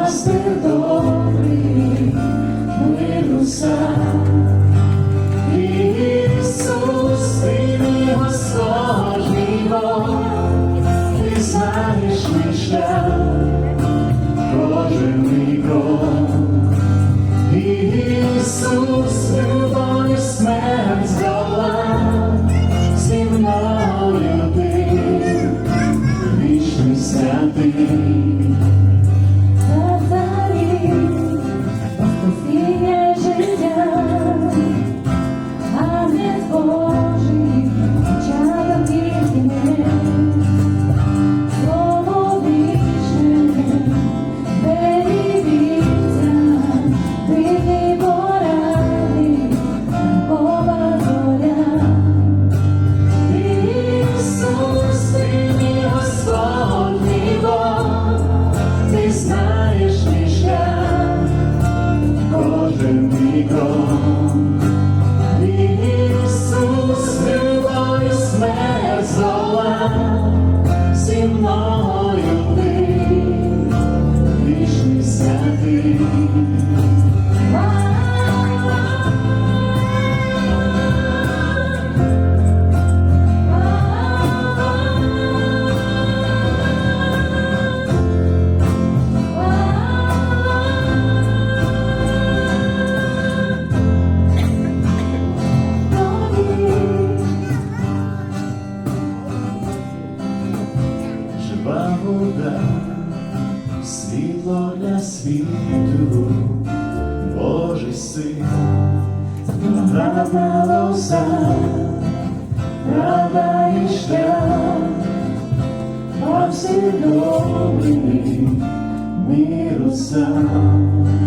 пастир добрий, миру сам. Ісус, ти мій Господь, шлях, кожен мій крок. Ісус, смерть здолав, зі мною вічний святий. Мій крок. Ісус, любов і смерть здолав, зі мною Жива вода, світло для світу, Божий син, правда лоза, правда і шлях, а всі добрі миру сам.